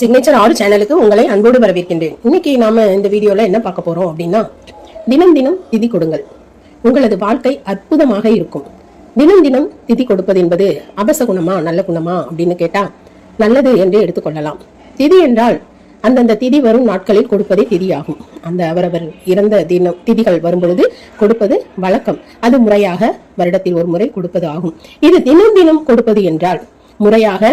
Signature ஆறு சேனலுக்கு உங்களை அன்போடு வரவேற்கின்றேன். இன்னைக்கு நாம இந்த வீடியோல என்ன பார்க்க போறோம் அப்படின்னா தினம் தினம் திதி கொடுங்கள். உங்களது வாழ்க்கை அற்புதமாக இருக்கும். தினம் தினம் திதி கொடுப்பது என்பது அபசகுணமா நல்ல குணமா அப்படின்னு கேட்டா நல்லது என்று எடுத்துக்கொள்ளலாம். திதி என்றால் அந்தந்த திதி வரும் நாட்களில் கொடுப்பதே திதியாகும். அந்த அவரவர் இறந்த தினம் திதிகள் வரும்பொழுது கொடுப்பது வழக்கம். அது முறையாக வருடத்தில் ஒரு முறை கொடுப்பது ஆகும். இது தினம் தினம் கொடுப்பது என்றால் முறையாக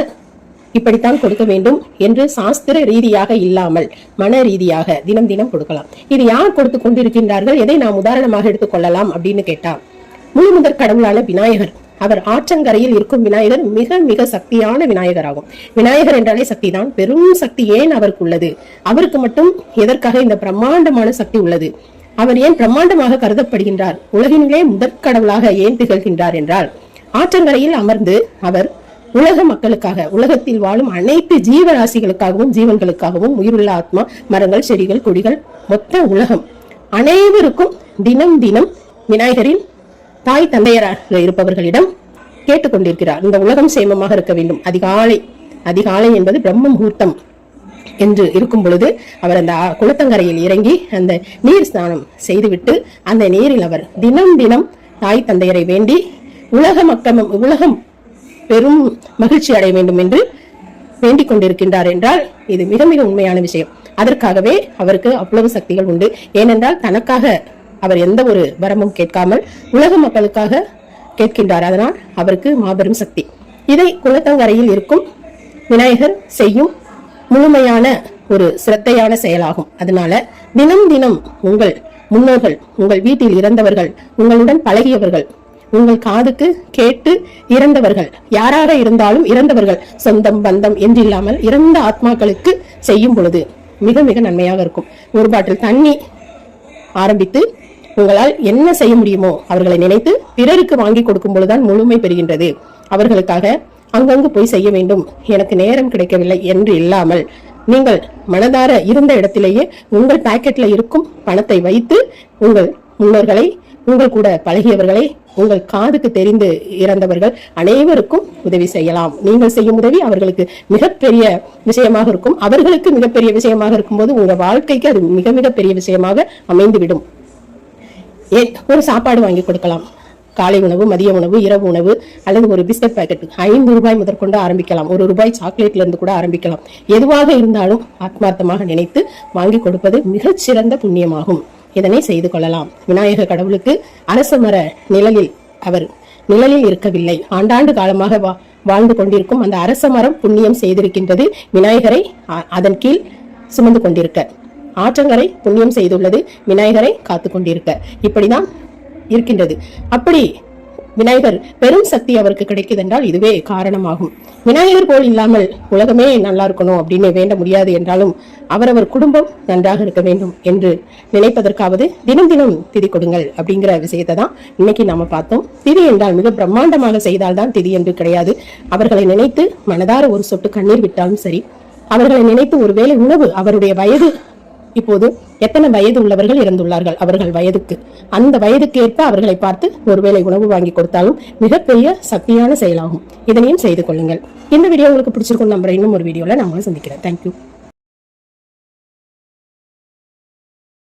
இப்படித்தான் கொடுக்க வேண்டும் என்று சாஸ்திர ரீதியாக இல்லாமல் மன ரீதியாக தினம் தினம் கொடுக்கலாம். இது யார் கொடுத்து கொண்டிருக்கின்றார்கள்? எதை நாம் உதாரணமாக எடுத்துக்கொள்ளலாம் அப்படின்னு கேட்டால் முழுமுதற் கடவுளான விநாயகர். அவர் ஆற்றங்கரையில் இருக்கும் விநாயகர் மிக மிக சக்தியான விநாயகர் ஆகும் விநாயகர் என்றாலே சக்தி தான் பெரும் சக்தி ஏன் அவருக்கு உள்ளது அவருக்கு மட்டும் எதற்காக இந்த பிரம்மாண்டமான சக்தி உள்ளது? அவர் ஏன் பிரம்மாண்டமாக கருதப்படுகின்றார்? உலகினிலே முதற்கடவுளாக ஏன் திகழ்கின்றார் என்றால் ஆற்றங்கரையில் அமர்ந்து அவர் உலக மக்களுக்காக உலகத்தில் வாழும் அனைத்து ஜீவராசிகளுக்காகவும் ஜீவன்களுக்காகவும் உயிருள்ள ஆத்மா மரங்கள் செடிகள் கொடிகள் மொத்த உலகம் அனைவருக்கும் தினம் தினம் விநாயகரின் தாய் தந்தையராக இருப்பவர்களிடம் கேட்டுக்கொண்டிருக்கிறார். இந்த உலகம் சேமமாக இருக்க வேண்டும். அதிகாலை அதிகாலை என்பது பிரம்ம முகூர்த்தம் என்று இருக்கும் பொழுது அவர் அந்த குளத்தங்கரையில் இறங்கி அந்த நீர் ஸ்நானம் செய்துவிட்டு அந்த நீரில் அவர் தினம் தினம் தாய் தந்தையரை வேண்டி உலக மக்கள் உலகம் பெரும் மகிழ்ச்சி அடைய வேண்டும் என்று வேண்டிக் கொண்டிருக்கின்றார் என்றால் இது மிக மிக உண்மையான விஷயம். அதற்காகவே அவருக்கு அவ்வளவு சக்திகள் உண்டு. ஏனென்றால் தனக்காக அவர் எந்த ஒரு வரமும் கேட்காமல் உலக மக்களுக்காக கேட்கின்றார். அதனால் அவருக்கு மாபெரும் சக்தி. இதை குளத்தங்கரையில் இருக்கும் விநாயகர் செய்யும் முழுமையான ஒரு சிரத்தையான செயலாகும். அதனால தினம் தினம் உங்கள் முன்னோர்கள் உங்கள் வீட்டில் இறந்தவர்கள் உங்களுடன் பழகியவர்கள் உங்கள் காதுக்கு கேட்டு இறந்தவர்கள் யாராக இருந்தாலும் இறந்தவர்கள் சொந்தம் பந்தம் என்றில்லாமல் இறந்த ஆத்மாக்களுக்கு செய்யும் பொழுது மிக மிக நன்மையாக இருக்கும். ஒரு பாட்டில் தண்ணி ஆரம்பித்து உங்களால் என்ன செய்ய முடியுமோ அவர்களை நினைத்து பிறருக்கு வாங்கி கொடுக்கும் பொழுதுதான் முழுமை பெறுகின்றது. அவர்களுக்காக அங்கங்கு போய் செய்ய வேண்டும். எனக்கு நேரம் கிடைக்கவில்லை என்று இல்லாமல் நீங்கள் மனதார இருந்த இடத்திலேயே உங்கள் பாக்கெட்ல இருக்கும் பணத்தை வைத்து உங்கள் முன்னோர்களை உங்கள் கூட பழகியவர்களை உங்கள் காதுக்கு தெரிந்து இறந்தவர்கள் அனைவருக்கும் உதவி செய்யலாம். நீங்கள் செய்யும் உதவி அவர்களுக்கு மிகப்பெரிய விஷயமாக இருக்கும். அவர்களுக்கு மிகப்பெரிய விஷயமாக இருக்கும்போது உங்கள் வாழ்க்கைக்கு அது மிக மிக பெரிய விஷயமாக அமைந்துவிடும். ஒரு சாப்பாடு வாங்கி கொடுக்கலாம். காலை உணவு மதிய உணவு இரவு உணவு அல்லது ஒரு பிஸ்கட் பேக்கெட். ஐந்து ரூபாய் முதற்கொண்டு ஆரம்பிக்கலாம். ஒரு ரூபாய் சாக்லேட்ல இருந்து கூட ஆரம்பிக்கலாம். எதுவாக இருந்தாலும் ஆத்மார்த்தமாக நினைத்து வாங்கி கொடுப்பது மிகச்சிறந்த புண்ணியமாகும். இதனை செய்து கொள்ளலாம். விநாயக கடவுளுக்கு அரச மர நிழலில் அவர் நிழலில் இருக்கவில்லை. ஆண்டாண்டு காலமாக வா- வாழ்ந்து கொண்டிருக்கும் அந்த அரச மரம் புண்ணியம் செய்திருக்கின்றது விநாயகரை அதன் கீழ் சுமந்து கொண்டிருக்க. ஆற்றங்கரை புண்ணியம் செய்துள்ளது. விநாயகரை காத்து கொண்டிருக்க இப்படிதான் இருக்கின்றது. அப்படி விநாயகர் பெரும் சக்தி அவருக்கு கிடைக்குது என்றால் இதுவே காரணமாகும். விநாயகர் போல் இல்லாமல் உலகமே நல்லா இருக்கணும் அப்படின்னு வேண்ட முடியாது என்றாலும் அவரவர் குடும்பம் நன்றாக இருக்க வேண்டும் என்று நினைப்பதற்காவது தினம் தினம் திதி கொடுங்கள் அப்படிங்கிற விஷயத்தை தான் இன்னைக்கு நாம பார்த்தோம். திதி என்றால் மிக பிரம்மாண்டமாக செய்தால்தான் திதி என்று கிடையாது. அவர்களை நினைத்து மனதார ஒரு சொட்டு கண்ணீர் விட்டாலும் சரி அவர்களை நினைத்து ஒருவேளை உணவு அவருடைய வயது இப்போது எத்தனை வயது உள்ளவர்கள் இறந்துள்ளார்கள் அவர்கள் வயதுக்கு? அந்த வயதுக்கு ஏற்ப அவர்களை பார்த்து ஒருவேளை உணவு வாங்கி கொடுத்தாலும் மிகப்பெரிய சக்தியான செயலாகும். இதனையும் செய்து கொள்ளுங்கள். இந்த வீடியோ உங்களுக்கு பிடிச்சிருக்கும் நம்புற இன்னும் ஒரு வீடியோவில் நான் உங்களை சந்திக்கிறேன் தேங்க்யூ